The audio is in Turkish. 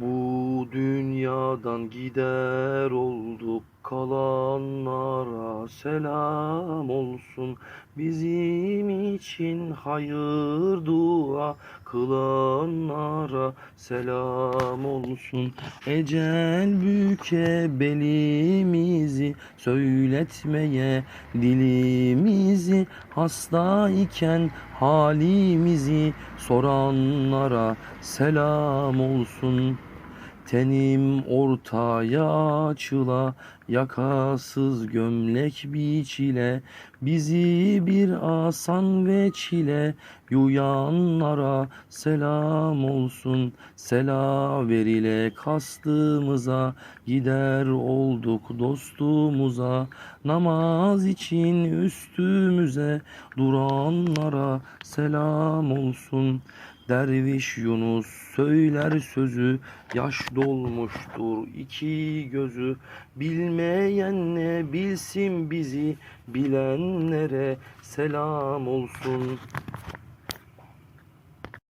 Bu dünyadan gider olduk kalanlara selam olsun. Bizim için hayır dua kılanlara selam olsun. Ecel büke belimizi söyletmeye dilimizi hasta iken halimizi soranlara selam olsun. Tenim ortaya açıla, yakasız gömlek biçile, bizi bir asan ve çile yuyanlara selam olsun. Sela verile kastımıza, gider olduk dostumuza, namaz için üstümüze duranlara selam olsun. Derviş Yunus söyler sözü, yaş dolmuştur iki gözü. Bilmeyen ne bilsin bizi, bilenlere selam olsun.